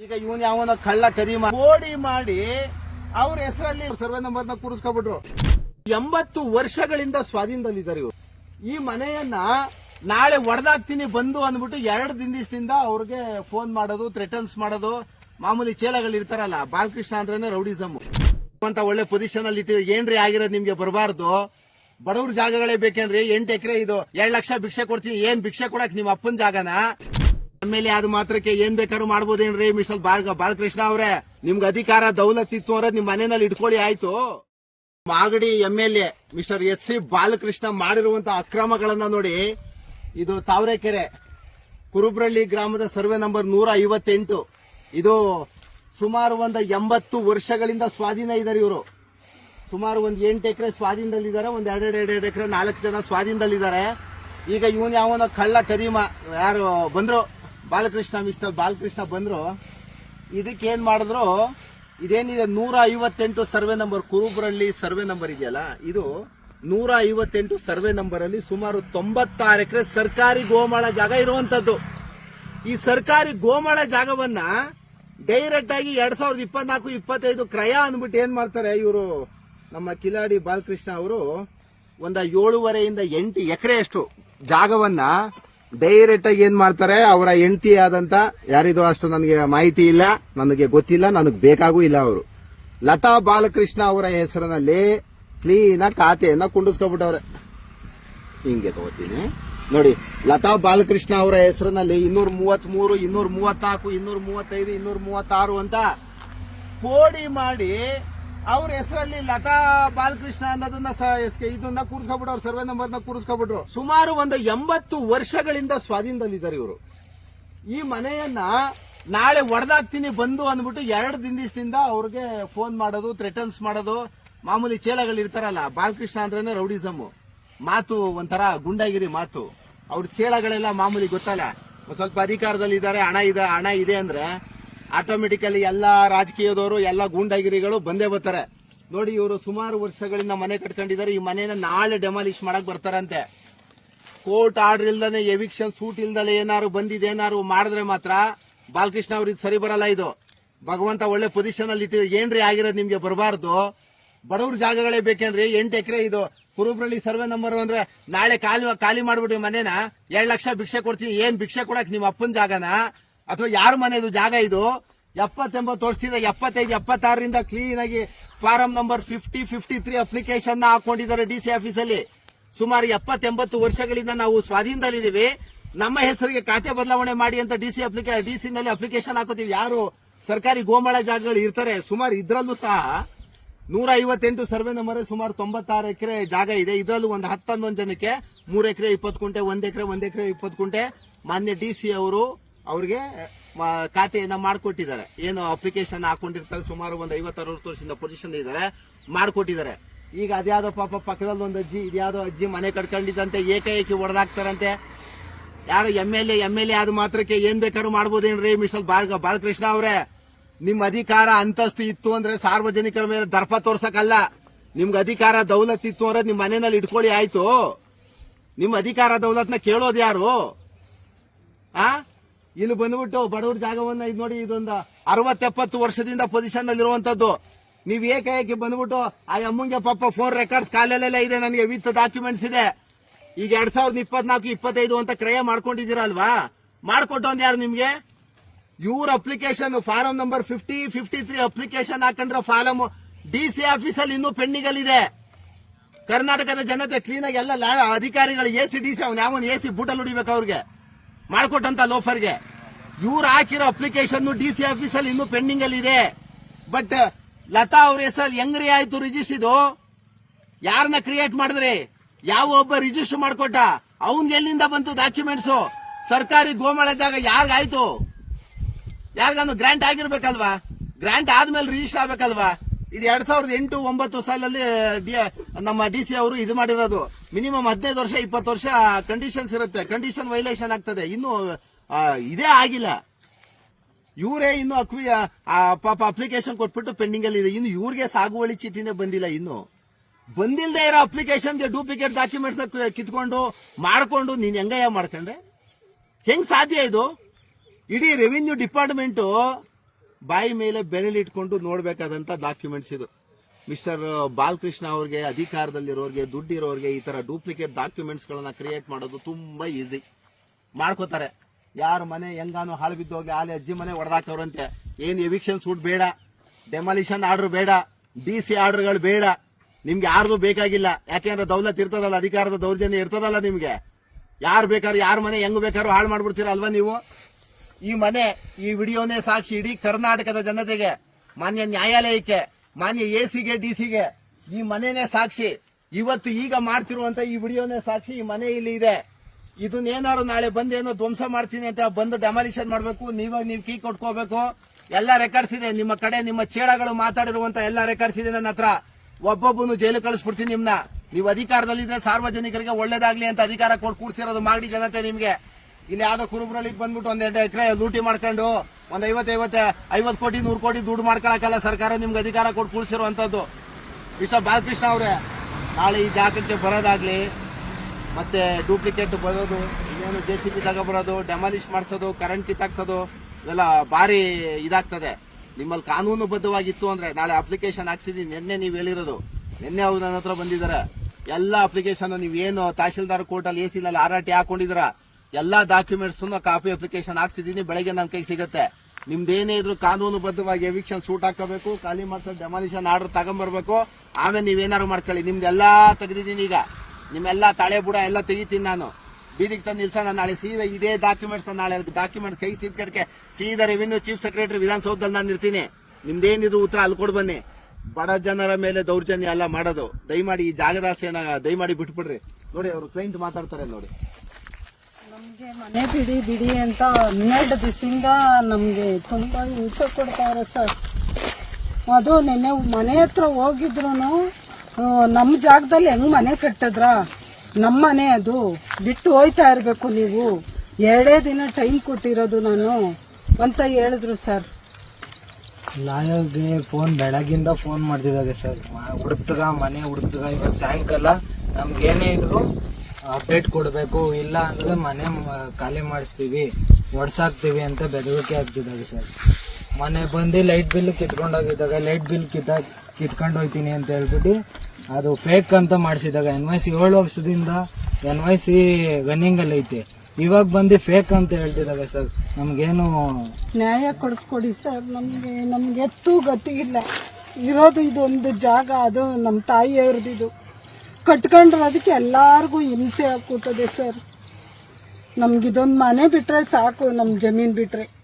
ಈಗ ಇವನ್ ಯಾವನ ಕಳ್ಳ ಕರಿ ಓಡಿ ಮಾಡಿ ಅವ್ರ ಹೆಸರಲ್ಲಿ ಸರ್ವೆ ನಂಬರ್ನ ಕೂರಿಸ್ಕೊಬಿಟ್ರು. ಎಂಬತ್ತು ವರ್ಷಗಳಿಂದ ಸ್ವಾಧೀನದಲ್ಲಿದ್ದಾರೆ ಇವರು. ಈ ಮನೆಯನ್ನ ನಾಳೆ ಒಡೆದಾಗ್ತೀನಿ ಬಂದು ಅಂದ್ಬಿಟ್ಟು ಎರಡು ದಿನದಿಂದ ಅವ್ರಿಗೆ ಫೋನ್ ಮಾಡೋದು ಥ್ರೆಟನ್ಸ್ ಮಾಡೋದು, ಮಾಮೂಲಿ ಚೇಳಗಳು ಇರ್ತಾರಲ್ಲ, ಬಾಲಕೃಷ್ಣ ಅಂದ್ರೆ ರೌಡಿಸಮ್. ಅಂತ ಒಳ್ಳೆ ಪೊಸಿಷನ್ ಅಲ್ಲಿ ಏನ್ರಿ ಆಗಿರೋದು ನಿಮ್ಗೆ ಬರಬಾರ್ದು? ಬಡವ್ರ ಜಾಗಗಳೇ ಬೇಕೇನ್ರಿ? ಎಂಟು ಎಕರೆ ಇದು. ಎರಡು ಲಕ್ಷ ಭಿಕ್ಷೆ ಕೊಡ್ತೀನಿ. ಏನ್ ಭಿಕ್ಷೆ ಕೊಡಕ್ ನಿಮ್ಮ ಅಪ್ಪನ ಜಾಗನ? ಆಮೇಲೆ ಆದ ಮಾತ್ರಕ್ಕೆ ಏನ್ ಬೇಕಾದ್ರೂ ಮಾಡ್ಬೋದೇನ್ರಿ ಮಿಸ್ಟರ್ ಬಾಲ ಬಾಲಕೃಷ್ಣ ಅವ್ರೆ? ನಿಮ್ಗೆ ಅಧಿಕಾರ, ದೌಲತ್ ಇತ್ತು ಅಂದ್ರೆ ನಿಮ್ ಮನೆಯಲ್ಲಿ ಇಟ್ಕೊಳ್ಳಿ, ಆಯ್ತು. Magadi M L A, mister H C Balakrishna ಮಾಡಿರುವಂತ ಅಕ್ರಮಗಳನ್ನ ನೋಡಿ, ಇದು ತಾವರೆಕೆರೆ, ಕುರುಬ್ರಳ್ಳಿ ಗ್ರಾಮದ ಸರ್ವೆ ನಂಬರ್ ನೂರ ಐವತ್ತೆಂಟು. ಇದು ಸುಮಾರು ಒಂದು ಎಂಬತ್ತು ವರ್ಷಗಳಿಂದ ಸ್ವಾಧೀನ ಇದ್ದಾರೆ ಇವರು. ಸುಮಾರು ಒಂದು ಎಂಟು ಎಕರೆ ಸ್ವಾಧೀನದಲ್ಲಿದ್ದಾರೆ, ಒಂದ್ ಎರಡೆರಡು ಎರಡೆರಡು ಎಕರೆ ನಾಲ್ಕು ಜನ ಸ್ವಾಧೀನದಲ್ಲಿದ್ದಾರೆ. ಈಗ ಇವನ್ ಯಾವನ ಕಳ್ಳ ಕರೀಮ, ಯಾರು ಬಂದ್ರು ಬಾಲಕೃಷ್ಣ ಮಿಸ್ಟರ್ ಬಾಲಕೃಷ್ಣ ಬಂದ್ರು. ಇದಕ್ಕೆ ಏನ್ ಮಾಡಿದ್ರು? ಇದೇನಿದೆ ನೂರ ಐವತ್ತೆಂಟು survey number, Kurubrahalli survey number ಇದೆಯಲ್ಲ? ಇದು ನೂರ ಐವತ್ತೆಂಟು ಸರ್ವೆ ನಂಬರ್ ಅಲ್ಲಿ ಸುಮಾರು ತೊಂಬತ್ತಾರು ಎಕರೆ ಸರ್ಕಾರಿ ಗೋಮಾಳ ಜಾಗ ಇರುವಂತದ್ದು. ಈ ಸರ್ಕಾರಿ ಗೋಮಾಳ ಜಾಗವನ್ನ ಡೈರೆಕ್ಟ್ ಆಗಿ ಎರಡ್ ಸಾವಿರದ ಇಪ್ಪತ್ನಾಲ್ಕು, ಇಪ್ಪತ್ತೈದು ಕ್ರಯ ಅಂದ್ಬಿಟ್ಟು ಏನ್ ಮಾಡ್ತಾರೆ ಇವರು ನಮ್ಮ ಕಿಲಾಡಿ ಬಾಲಕೃಷ್ಣ ಅವರು? ಒಂದ ಏಳುವರೆಯಿಂದ ಎಂಟು ಎಕರೆಯಷ್ಟು ಜಾಗವನ್ನ ಡೈರೆಕ್ಟ್ ಆಗಿ ಏನ್ ಮಾಡ್ತಾರೆ, ಅವರ ಹೆಂಡತಿ ಆದಂತ ಯಾರಿದು ಅಷ್ಟು ನನಗೆ ಮಾಹಿತಿ ಇಲ್ಲ, ನನಗೆ ಗೊತ್ತಿಲ್ಲ, ನನಗೆ ಬೇಕಾಗೂ ಇಲ್ಲ ಅವರು. ಲತಾ ಬಾಲಕೃಷ್ಣ ಅವರ ಹೆಸರಿನಲ್ಲಿ ಕ್ಲೀನ್ ಖಾತೆಯನ್ನ ಕುಂಡಿಸ್ಕೊಬಿಟ್ಟವ್ರೆ. ಹಿಂಗೆ ತಗೋತೀನಿ. ನೋಡಿ, ಲತಾ ಬಾಲಕೃಷ್ಣ ಅವರ ಹೆಸರಿನಲ್ಲಿ ಇನ್ನೂರ ಮೂವತ್ತ್ ಮೂರು ಇನ್ನೂರ ಮೂವತ್ನಾಲ್ಕು ಇನ್ನೂರ ಮೂವತ್ತೈದು, ಇನ್ನೂರ ಮೂವತ್ತಾರು ಅಂತ ಕೋಡಿ ಮಾಡಿ ಅವ್ರ ಹೆಸರಲ್ಲಿ ಲತಾ ಬಾಲಕೃಷ್ಣ ಅನ್ನೋದನ್ನ ಇದನ್ನ ಕೂರಿಸ್ಕೊಬಿಟ್ರು, ಅವ್ರ ಸರ್ವೆ ನಂಬರ್ನ ಕೂರಿಸ್ಕೊಬಿಟ್ರು. ಸುಮಾರು ಒಂದು ಎಂಬತ್ತು ವರ್ಷಗಳಿಂದ ಸ್ವಾಧೀನದಲ್ಲಿದ್ದಾರೆ ಇವರು. ಈ ಮನೆಯನ್ನ ನಾಳೆ ಒಡೆದಾಗ್ತೀನಿ ಬಂದು ಅಂದ್ಬಿಟ್ಟು ಎರಡು ದಿನದಿಂದ ಅವ್ರಿಗೆ ಫೋನ್ ಮಾಡೋದು ಥ್ರೆಟನ್ಸ್ ಮಾಡೋದು, ಮಾಮೂಲಿ ಚೇಳಗಳು ಇರ್ತಾರಲ್ಲ ಬಾಲಕೃಷ್ಣ ಅಂದ್ರೇನೆ ರೌಡಿಸಮ್ ಮಾತು ಒಂಥರ ಗುಂಡಾಗಿರಿ ಮಾತು. ಅವ್ರ ಚೇಳಗಳೆಲ್ಲ ಮಾಮೂಲಿ ಗೊತ್ತಲ್ಲ? ಸ್ವಲ್ಪ ಅಧಿಕಾರದಲ್ಲಿ ಇದ್ದಾರೆ ಹಣ ಇದೆ ಹಣ ಇದೆ ಅಂದ್ರೆ ಆಟೋಮೆಟಿಕಲಿ ಎಲ್ಲ ರಾಜಕೀಯದವರು, ಎಲ್ಲ ಗೂಂಡಾಗಿರಿಗಳು ಬಂದೇ ಬರ್ತಾರೆ. ನೋಡಿ, ಇವರು ಸುಮಾರು ವರ್ಷಗಳಿಂದ ಮನೆ ಕಟ್ಕೊಂಡಿದ್ದಾರೆ. ಈ ಮನೆಯನ್ನ ನಾಳೆ ಡೆಮಾಲಿಷ್ ಮಾಡಕ್ ಬರ್ತಾರಂತೆ. ಕೋರ್ಟ್ ಆರ್ಡರ್ ಇಲ್ದಾನೆ ಎವಿಕ್ಷನ್ ಸೂಟ್ ಇಲ್ದಲೆ ಏನಾರು ಬಂದಿದೆ, ಏನಾರು ಮಾಡಿದ್ರೆ ಮಾತ್ರ ಬಾಲಕೃಷ್ಣ ಅವ್ರಿಗೆ ಸರಿ ಬರಲ್ಲ ಇದು. ಭಗವಂತ ಒಳ್ಳೆ ಪೊಸಿಷನ್ ಅಲ್ಲಿ ಇಟ್ಟಿದೆ. ಏನ್ರಿ ಆಗಿರೋದು ನಿಮ್ಗೆ ಬರಬಾರ್ದು? ಬಡವ್ರ ಜಾಗಗಳೇ ಬೇಕೇನ್ರಿ? ಎಂಟು ಎಕರೆ ಇದು. ಕುರುಬ್ರಳ್ಳಿ ಸರ್ವೆ ನಂಬರ್ ಅಂದ್ರೆ ನಾಳೆ ಖಾಲಿ ಖಾಲಿ ಮಾಡ್ಬಿಟ್ಟು ಈ ಮನೇನ ಎರಡ್ ಲಕ್ಷ ಭಿಕ್ಷೆ ಕೊಡ್ತೀನಿ. ಏನ್ ಭಿಕ್ಷೆ ಕೊಡಕ್ ನಿಮ್ಮ ಅಪ್ಪನ ಜಾಗನ? ಅಥವಾ ಯಾರ ಮನೆ ಇದು ಜಾಗ ಇದು? ಎಪ್ಪತ್ತೆಂಬತ್ತು ವರ್ಷದಿಂದ ಎಪ್ಪತ್ತೈದು, ಎಪ್ಪತ್ತಾರರಿಂದ ಕ್ಲೀನ್ ಆಗಿ form number fifty fifty three application ಹಾಕೊಂಡಿದ್ದಾರೆ ಡಿ ಸಿ ಆಫೀಸಲ್ಲಿ ಸುಮಾರು ಎಪ್ಪತ್ತೆಂಬತ್ತು ವರ್ಷಗಳಿಂದ ನಾವು ಸ್ವಾಧೀನದಲ್ಲಿದ್ದೀವಿ. ನಮ್ಮ ಹೆಸರಿಗೆ ಖಾತೆ ಬದಲಾವಣೆ ಮಾಡಿ ಅಂತ ಡಿ ಸಿ ಅಪ್ಲಿಕೇ ಡಿ ಸಿ ನಲ್ಲಿ ಅಪ್ಲಿಕೇಶನ್ ಹಾಕೋತೀವಿ. ಯಾರು? ಸರ್ಕಾರಿ ಗೋಮಾಳ ಜಾಗಗಳು ಇರ್ತಾರೆ. ಸುಮಾರು ಇದ್ರಲ್ಲೂ ಸಹ ನೂರ ಐವತ್ತೆಂಟು ಸರ್ವೆ ನಂಬರ್ ಸುಮಾರು ತೊಂಬತ್ತಾರು ಎಕರೆ ಜಾಗ ಇದೆ. ಇದರಲ್ಲೂ ಒಂದು ಹತ್ತೊಂದೊಂದು ಜನಕ್ಕೆ ಮೂರು ಎಕರೆ ಇಪ್ಪತ್ತು ಕುಂಟೆ ಒಂದ್ ಎಕರೆ ಒಂದ್ ಎಕರೆ ಇಪ್ಪತ್ತು ಕುಂಟೆ ಮಾನ್ಯ ಡಿ ಸಿ ಅವರು ಅವ್ರಿಗೆ ಖಾತೆಯನ್ನ ಮಾಡಿಕೊಟ್ಟಿದ್ದಾರೆ. ಏನು ಅಪ್ಲಿಕೇಶನ್ ಹಾಕೊಂಡಿರ್ತಾರೆ, ಸುಮಾರು ಒಂದು ಐವತ್ತರವತ್ತು ವರ್ಷದಿಂದ ಪೊಸಿಷನ್ ಇದ್ದಾರೆ, ಮಾಡಿಕೊಟ್ಟಿದ್ದಾರೆ. ಈಗ ಅದ್ಯಾವುದೋ ಪಾಪ ಪಕ್ಕದಲ್ಲಿ ಒಂದು ಅಜ್ಜಿ, ಇದ್ಯಾವುದೋ ಅಜ್ಜಿ ಮನೆ ಕಟ್ಕೊಂಡಿದ್ದಂತೆ, ಏಕಾಏಕಿ ಹೊಡೆದಾಕ್ತಾರಂತೆ ಯಾರು M L A M L A ಆದ ಮಾತ್ರಕ್ಕೆ ಏನ್ ಬೇಕಾದ್ರೂ ಮಾಡ್ಬೋದೇನ್ರಿ, ಮಿಸ್ಟರ್ ಬಾಲ, ಬಾಲಕೃಷ್ಣ ಅವರೇ? ನಿಮ್ ಅಧಿಕಾರ ಅಂತಸ್ತು ಇತ್ತು ಅಂದ್ರೆ ಸಾರ್ವಜನಿಕರ ಮೇಲೆ ದರ್ಪ ತೋರ್ಸಕ್ಕಲ್ಲ. ನಿಮ್ಗೆ ಅಧಿಕಾರ ದೌಲತ್ ಇತ್ತು ಅಂದ್ರೆ ನಿಮ್ ಮನೆಯಲ್ಲಿ ಇಟ್ಕೊಳ್ಳಿ, ಆಯ್ತು. ನಿಮ್ ಅಧಿಕಾರ ದೌಲತ್ನ ಕೇಳೋದು ಯಾರು? ಆ? ಇಲ್ಲಿ ಬಂದ್ಬಿಟ್ಟು ಬಡವ್ರ ಜಾಗವನ್ನ ಇದು ನೋಡಿ, ಇದೊಂದು ಅರವತ್ತೆಪ್ಪತ್ತು ವರ್ಷದಿಂದ ಪೊಸಿಷನ್ ಅಲ್ಲಿ ಇರುವಂತದ್ದು ನೀವ್ ಏಕಾಏಕಿ ಬಂದ್ಬಿಟ್ಟು ಆ ಅಮ್ಮಂಗೆ ಪಾಪ ಫೋನ್ ರೆಕಾರ್ಡ್ಸ್ ಕಾಲಲ್ಲೆಲ್ಲ ಇದೆ, ನನಗೆ ವಿತ್ ಡಾಕ್ಯುಮೆಂಟ್ಸ್ ಇದೆ. ಈಗ ಎರಡ್ ಸಾವಿರದ ಇಪ್ಪತ್ನಾಲ್ಕು, ಇಪ್ಪತ್ತೈದು ಅಂತ ಕ್ರಯ ಮಾಡ್ಕೊಂಡಿದ್ದೀರಲ್ವಾ? ಮಾಡ್ಕೊಟ್ಟೊಂದ್ ಯಾರು ನಿಮ್ಗೆ? ಇವ್ರ application form number fifty fifty three application ಹಾಕೊಂಡ್ರೆ ಫಾರಂ ಡಿ ಸಿ ಆಫೀಸಲ್ಲಿ ಇನ್ನೂ ಪೆಂಡಿಂಗ್ ಇದೆ ಕರ್ನಾಟಕದ ಜನತೆ ಕ್ಲೀನ್ ಆಗಿ ಎಲ್ಲ ಅಧಿಕಾರಿಗಳು ಎ ಸಿ ಡಿ ಸಿ ಅವ್ನು ಯಾವನ್ ಎ ಸಿ ಬೂಟಲ್ ಹೊಡಿಬೇಕು ಅವ್ರಿಗೆ. ಮಾಡ್ಕೊಟ್ಟಂತ ಲೋಫರ್ಗೆ. ಇವ್ರು ಹಾಕಿರೋ ಅಪ್ಲಿಕೇಶನ್ ಡಿ ಸಿ ಆಫೀಸಲ್ಲಿ ಇನ್ನೂ ಪೆಂಡಿಂಗ್ ಅಲ್ಲಿ ಇದೆ. ಬಟ್ ಲತಾ ಅವ್ರ ಹೆಸರಲ್ಲಿ ಹೆಂಗ್ರಿ ಆಯ್ತು ರಿಜಿಸ್ಟರ್ ಯಾರನ್ನ ಕ್ರಿಯೇಟ್ ಮಾಡಿದ್ರಿ? ಯಾವ ಒಬ್ಬ ರಿಜಿಸ್ಟರ್ ಮಾಡ್ಕೊಟ್ಟ? ಅವನ್ ಎಲ್ಲಿಂದ ಬಂತು ಡಾಕ್ಯುಮೆಂಟ್ಸ್ ಸರ್ಕಾರಿ ಗೋಮಾಳ ಜಾಗ ಯಾರಿಗಾಯ್ತು? ಯಾರಿಗಾನು ಗ್ರಾಂಟ್ ಆಗಿರ್ಬೇಕಲ್ವಾ? ಗ್ರಾಂಟ್ ಆದ್ಮೇಲೆ ರಿಜಿಸ್ಟರ್ ಆಗ್ಬೇಕಲ್ವಾ? ಇದು ಎರಡ್ ಸಾವಿರದ ಎಂಟು, ಒಂಬತ್ತು ಸಾಲಲ್ಲಿ ನಮ್ಮ ಡಿ ಸಿ ಅವರು ಇದು ಮಾಡಿರೋದು. ಮಿನಿಮಮ್ ಹದಿನೈದು ವರ್ಷ, ಇಪ್ಪತ್ತು ವರ್ಷ ಕಂಡೀಷನ್ಸ್ ಇರುತ್ತೆ. ಕಂಡೀಷನ್ ವೈಲೇಷನ್ ಆಗ್ತದೆ. ಇನ್ನು ಇದೇ ಆಗಿಲ್ಲ. ಇವರೇ ಇನ್ನು ಅಕ್ವಿ ಪಾಪ ಅಪ್ಲಿಕೇಶನ್ ಕೊಟ್ಬಿಟ್ಟು ಪೆಂಡಿಂಗ್ ಅಲ್ಲಿ ಇದೆ. ಇನ್ನು ಇವ್ರಿಗೆ ಸಾಗುವಳಿ ಚೀಟಿನೇ ಬಂದಿಲ್ಲ ಇನ್ನು. ಬಂದಿಲ್ಲದೆ ಇರೋ ಅಪ್ಲಿಕೇಶನ್ಗೆ ಡೂಪ್ಲಿಕೇಟ್ ಡಾಕ್ಯುಮೆಂಟ್ಸ್ ಕಿತ್ಕೊಂಡು, ಮಾಡ್ಕೊಂಡು ನೀನ್ ಹೆಂಗಯ್ಯ ಮಾಡ್ಕೊಂಡ್ರೆ? ಹೆಂಗ್ ಸಾಧ್ಯ ಇದು? ಇಡೀ ರೆವಿನ್ಯೂ ಡಿಪಾರ್ಟ್ಮೆಂಟ್ ಬಾಯಿ ಮೇಲೆ ಬೆರಳಿಟ್ಕೊಂಡು ನೋಡಬೇಕಾದಂಥ ಡಾಕ್ಯುಮೆಂಟ್ಸ್ ಇದು. ಮಿಸ್ಟರ್ ಬಾಲಕೃಷ್ಣ ಅವ್ರಿಗೆ, ಅಧಿಕಾರದಲ್ಲಿರೋರ್ಗೆ, ದುಡ್ಡಿರೋರ್ಗೆ ಈ ತರ ಡೂಪ್ಲಿಕೇಟ್ ಡಾಕ್ಯುಮೆಂಟ್ಸ್ ಗಳನ್ನ ಕ್ರಿಯೇಟ್ ಮಾಡೋದು ತುಂಬಾ ಈಸಿ ಮಾಡ್ಕೋತಾರೆ. ಯಾರ ಮನೆ ಹೆಂಗಾನು ಹಾಳು ಬಿದ್ದೋಗಿ ಆಲೆ ಅಜ್ಜಿ ಮನೆ ಹೊಡೆದಾಕವ್ರಂತೆ ಏನ್ ಎವಿಕ್ಷನ್ ಸೂಟ್ ಬೇಡ. ಡೆಮಾಲಿಷನ್ ಆರ್ಡರ್ ಬೇಡ. ಡಿ ಸಿ ಆರ್ಡರ್ಗಳು ಬೇಡ. ನಿಮ್ಗೆ ಯಾರ್ದು ಬೇಕಾಗಿಲ್ಲ. ಯಾಕೆಂದ್ರೆ ದೌಲತ್ ಇರ್ತದಲ್ಲ, ಅಧಿಕಾರದ ದೌರ್ಜನ್ಯ ಇರ್ತದಲ್ಲ ನಿಮ್ಗೆ. ಯಾರು ಬೇಕಾದ್ರೂ, ಯಾರ ಮನೆ ಹೆಂಗ್ ಬೇಕಾದ್ರೂ ಹಾಳು ಮಾಡ್ಬಿಡ್ತೀರ ಅಲ್ವಾ ನೀವು? ಈ ಮನೆ, ಈ ವಿಡಿಯೋನೇ ಸಾಕ್ಷಿ ಇಡೀ ಕರ್ನಾಟಕದ ಜನತೆಗೆ, ಮಾನ್ಯ ನ್ಯಾಯಾಲಯಕ್ಕೆ, ಮಾನ್ಯ ಎ ಸಿಗೆ ಡಿ ಸಿಗೆ ಈ ಮನೆನೇ ಸಾಕ್ಷಿ. ಇವತ್ತು ಈಗ ಮಾಡ್ತಿರುವಂತ ಈ ವಿಡಿಯೋನೇ ಸಾಕ್ಷಿ ಈ ಮನೆ ಇಲ್ಲಿ ಇದೆ. ಇದನ್ನೇನಾದ್ರು ನಾಳೆ ಬಂದೇನೋ ಧ್ವಂಸ ಮಾಡ್ತೀನಿ ಅಂತ ಬಂದು ಡೆಮಾಲಿಷನ್ ಮಾಡಬೇಕು, ನೀವಾಗ ನೀವು ಕೀ ಕೊಟ್ಕೋಬೇಕು. ಎಲ್ಲ ರೆಕಾರ್ಡ್ಸ್ ಇದೆ. ನಿಮ್ಮ ಕಡೆ ನಿಮ್ಮ ಚೇಳಗಳು ಮಾತಾಡಿರುವಂತ ಎಲ್ಲ ರೆಕಾರ್ಡ್ಸ್ ಇದೆ ನನ್ನ ಹತ್ರ. ಒಬ್ಬೊಬ್ಬನು ಜೈಲು ಕಳಿಸ್ಬಿಡ್ತೀನಿ ನಿಮ್ನ. ನೀವು ಅಧಿಕಾರದಲ್ಲಿದ್ರೆ ಸಾರ್ವಜನಿಕರಿಗೆ ಒಳ್ಳೇದಾಗ್ಲಿ ಅಂತ ಅಧಿಕಾರ ಕೊಟ್ಟು ಕೂಡ್ಸಿರೋದು ಮಾಡಿ ಜನತೆ ನಿಮ್ಗೆ. ಇಲ್ಲಿ ಯಾವ್ದೋ ಕುರುಬ್ರಲ್ಲಿ ಬಂದ್ಬಿಟ್ಟು ಒಂದೆರಡು ಎಕರೆ ಲೂಟಿ ಮಾಡ್ಕೊಂಡು ಒಂದ್ ಐವತ್ ಐವತ್ತ ಐವತ್ ಕೋಟಿ, ನೂರು ಕೋಟಿ ದುಡ್ಡು ಮಾಡ್ಕೊಳಕಲ್ಲ ಸರ್ಕಾರ ನಿಮ್ಗೆ ಅಧಿಕಾರ ಕೊಟ್ಟು ಕೂಡ್ಸಿರುವಂತದ್ದು ವಿಶ್ವ ಬಾಲಕೃಷ್ಣ ಅವರೇ, ನಾಳೆ ಈ ಜಾಗಕ್ಕೆ ಬರೋದಾಗ್ಲಿ, ಮತ್ತೆ ಡೂಪ್ಲಿಕೇಟ್ ಬರೋದು, ಇನ್ನೇನು ಜೆ ಸಿ ಬಿ ಬರೋದು ಡೆಮಾಲಿಷ್ ಮಾಡಿಸೋದು ಕರೆಂಟ್ ಕಿತ್ತಾಕ್ಸೋದು, ಇವೆಲ್ಲ ಭಾರಿ ಇದಾಗ್ತದೆ. ನಿಮ್ಮಲ್ಲಿ ಕಾನೂನುಬದ್ಧವಾಗಿತ್ತು ಅಂದ್ರೆ ನಾಳೆ ಅಪ್ಲಿಕೇಶನ್ ಹಾಕ್ಸಿದೀನಿ, ನಿನ್ನೆ ನೀವು ಹೇಳಿರೋದು. ನಿನ್ನೆ ಅವ್ರು ನನ್ನ ಹತ್ರ ಬಂದಿದ್ದಾರೆ. ಎಲ್ಲ ಅಪ್ಲಿಕೇಶನ್ ನೀವೇನು ತಹಶೀಲ್ದಾರ್ ಕೋರ್ಟಲ್ಲಿ ಎ ನಲ್ಲಿ ಆರ್ ಟಿ ಹಾಕೊಂಡಿದ್ರ ಎಲ್ಲಾ ಡಾಕ್ಯುಮೆಂಟ್ಸ್ ಕಾಪಿ ಅಪ್ಲಿಕೇಶನ್ ಹಾಕ್ಸಿದೀನಿ ಬೆಳಗ್ಗೆ ನನ್ನ ಕೈ ಸಿಗುತ್ತೆ. ನಿಮ್ದೇನೇ ಇದ್ರು ಕಾನೂನುಬದ್ಧವಾಗಿ ಎವಿಕ್ಷನ್ ಸೂಟ್ ಹಾಕೋಬೇಕು, ಖಾಲಿ ಮಾಡ್ಸೋ ಡೆಮಾಲಿಷನ್ ಆರ್ಡರ್ ತಗೊಂಡ್ಬರ್ಬೇಕು ಆಮೇಲೆ ನೀವೇನಾರು ಮಾಡ್ಕೊಳ್ಳಿ. ನಿಮ್ದೆಲ್ಲಾ ತೆಗೆದಿದ್ದೀನಿ ಈಗ. ನಿಮ್ಮೆಲ್ಲ ತಳೆ ಬುಡ ಎಲ್ಲ ತೆಗಿತೀನಿ ನಾನು. ಬೀದಿಗೆ ತಂದು ನಿಲ್ಸೋಣ ನಾಳೆ. ಸೀದಾ ಇದೇ ಡಾಕ್ಯುಮೆಂಟ್ಸ್ ನಾಳೆ ಡಾಕ್ಯುಮೆಂಟ್ಸ್ ಕೈ ಸೀಟ್ಕಡ್ಕೆ ಸೀದಾ ರೆವಿನ್ಯೂ ಚೀಫ್ ಸೆಕ್ರೆಟರಿ ವಿಧಾನಸೌಧದಲ್ಲಿ ನಾನು ಇರ್ತೀನಿ. ನಿಮ್ದೇನಿದ್ರು ಉತ್ತರ ಅಲ್ಲಿ ಕೊಡ್ ಬನ್ನಿ. ಬಡ ಜನರ ಮೇಲೆ ದೌರ್ಜನ್ಯ ಎಲ್ಲ ಮಾಡೋದು. ದಯಮಾಡಿ ಈ ಜಾಗದಾಸೆನ ದಯಮಾಡಿ ಬಿಟ್ಬಿಡ್ರಿ. ನೋಡಿ, ಅವರು ಕ್ಲೈಂಟ್ ಮಾತಾಡ್ತಾರೆ ನೋಡಿ. ನಮ್ಗೆ ಮನೆ ಬಿಡಿ ಬಿಡಿ ಅಂತ ಹನ್ನೆರಡು ದಿವಸದಿಂದ ನಮಗೆ ತುಂಬಾ ಹಿಂಸೆ ಕೊಡ್ತಾರೆ ಸರ್. ಅದು ನಿನ್ನೆ ಮನೆ ಹತ್ರ ಹೋಗಿದ್ರು ನಮ್ಮ ಜಾಗದಲ್ಲಿ ಹೆಂಗ್ ಮನೆ ಕಟ್ಟಿದ್ರ? ನಮ್ಮ ಮನೆ ಅದು ಬಿಟ್ಟು ಹೋಯ್ತಾ ಇರಬೇಕು ನೀವು. ಎರಡೇ ದಿನ ಟೈಮ್ ಕೊಟ್ಟಿರೋದು ನಾನು ಅಂತ ಹೇಳಿದ್ರು ಸರ್. ಲಾಯರ್ಗೆ ಫೋನ್ ಬೆಳಗಿಂದ ಫೋನ್ ಮಾಡ್ತಿದ್ದಾರೆ ಸರ್. ಹುಡುಕ್ತಗ ಮನೆ ಹುಡುಕ್ತಗ ಇವತ್ತು ಸಾಯಂಕಾಲ ಏನೇ ಇದ್ರು ಅಪ್ಡೇಟ್ ಕೊಡಬೇಕು. ಇಲ್ಲ ಅಂದ್ರೆ ಮನೆ ಖಾಲಿ ಮಾಡಿಸ್ತೀವಿ. ಒಡ್ಸಾಕ್ತೀವಿ ಅಂತ ಬೆದರಿಕೆ ಆಗ್ತಿದ್ದಾಗ ಸರ್. ಮನೆ ಬಂದು ಲೈಟ್ ಬಿಲ್ ಕಿತ್ಕೊಂಡೋಗಿದ್ದಾಗ, ಲೈಟ್ ಬಿಲ್ ಕಿತ್ತ ಕಿತ್ಕೊಂಡು ಹೋಗ್ತೀನಿ ಅಂತ ಹೇಳ್ಬಿಟ್ಟು ಅದು ಫೇಕ್ ಅಂತ ಮಾಡಿಸಿದಾಗ ಎನ್ ವೈ ಸಿ ಏಳು ವರ್ಷದಿಂದ ಎನ್ ವೈ ಸಿ ರನ್ನಿಂಗಲ್ಲಿ ಐತೆ. ಇವಾಗ ಬಂದು ಫೇಕ್ ಅಂತ ಹೇಳ್ತಿದಾಗ ಸರ್. ನಮ್ಗೇನು ನ್ಯಾಯ ಕೊಡಿಸ್ಕೊಡಿ ಸರ್. ನಮಗೆ, ನಮ್ಗೆ ಎತ್ತು ಗತಿ ಇಲ್ಲ. ಇರೋದು ಇದೊಂದು ಜಾಗ, ಅದು ನಮ್ಮ ತಾಯಿಯವ್ರದ್ದು. ಕಟ್ಕೊಂಡಿರೋದಕ್ಕೆ ಎಲ್ಲಾರ್ಗೂ ಹಿಂಸೆ ಹಾಕುತ್ತದೆ ಸರ್. ನಮ್ಗಿದೊಂದು ಮನೆ ಬಿಟ್ಟರೆ ಸಾಕು ನಮ್ಮ ಜಮೀನ್ ಬಿಟ್ರೆ.